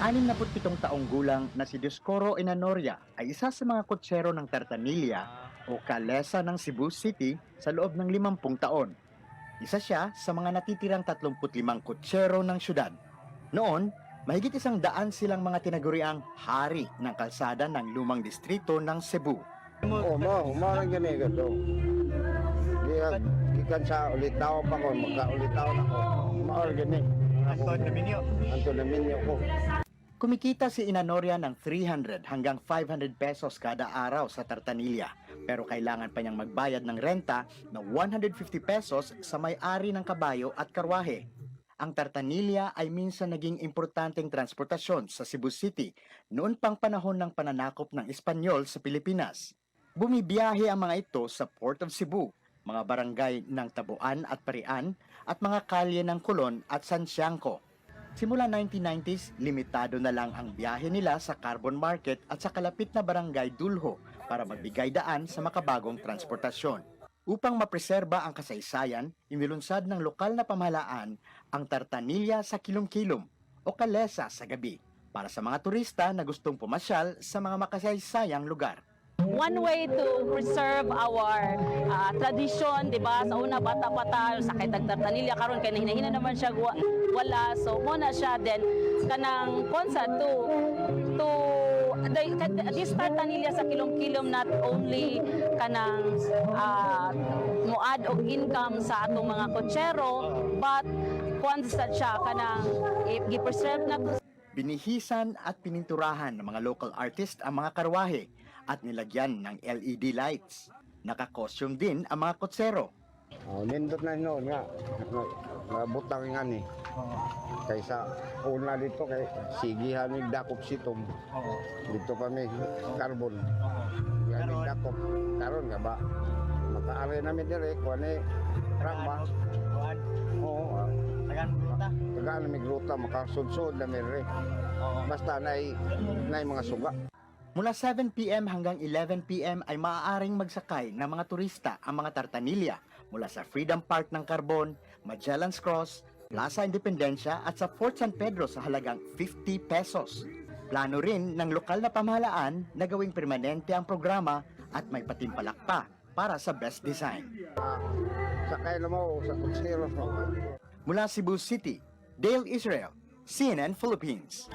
67 taong gulang na si Dioscoro Inanoria ay isa sa mga kutsero ng Tartanilla o kalesa ng Cebu City sa loob ng 50 taon. Isa siya sa mga natitirang 35 kutsero ng syudad. Noon, mahigit isang daan silang mga tinaguriang hari ng kalsada ng lumang distrito ng Cebu. Mo, mo lang gani gato. Gikan, gikan sa ulitaw pa ko, magka-ulitaw na ko. Maor gani. Anton Dominio. Anton Dominio ko. Kumikita si Inanoria ng 300 hanggang 500 pesos kada araw sa Tartanilla pero kailangan pa niyang magbayad ng renta na 150 pesos sa may-ari ng kabayo at karwahe. Ang Tartanilla ay minsan naging importanteng transportasyon sa Cebu City noon pang panahon ng pananakop ng Espanyol sa Pilipinas. Bumibiyahe ang mga ito sa Port of Cebu, mga barangay ng Tabuan at Parian at mga kalye ng Colon at San Siangco. Simula 1990s, limitado na lang ang biyahe nila sa Carbon Market at sa kalapit na barangay Dulho para magbigay daan sa makabagong transportasyon. Upang mapreserba ang kasaysayan, inilunsad ng lokal na pamahalaan ang Tartanilla sa Kilom-Kilom o Kalesa sa gabi para sa mga turista na gustong pumasyal sa mga makasaysayang lugar. One way to preserve our ah, tradition, 'di ba? Sa una bata-bata sa kay tagtartanilya karon kay hinahina naman siya wa- wala. So mo na siya then kanang konsa to to this tartanilya sa kilom-kilom not only kanang ah, muad og income sa atong mga kotsero but konsa siya kanang gi-preserve na Binihisan at pininturahan ng mga local artist ang mga karwahe at nilagyan ng LED lights. Nakakostyum din ang mga kotsero. Oh, nindot na noon nga. Nabutang nga ni. Kaysa una dito kay sigihan ni dakop sitom. Dito pa may carbon. Yan ni dakop. Karon nga ba? Makaari namin dire ko ni ramba. Oo. ah. Tagaan na may gruta makasudsod na may re. Basta nay nay mga suga. Mula 7pm hanggang 11pm ay maaaring magsakay ng mga turista ang mga tartanilya mula sa Freedom Park ng Carbon, Magellan's Cross, Plaza Independencia at sa Fort San Pedro sa halagang 50 pesos. Plano rin ng lokal na pamahalaan na gawing permanente ang programa at may patimpalak pa para sa best design. Sakay mo sa. Mula Cebu City, Dale Israel, CNN Philippines.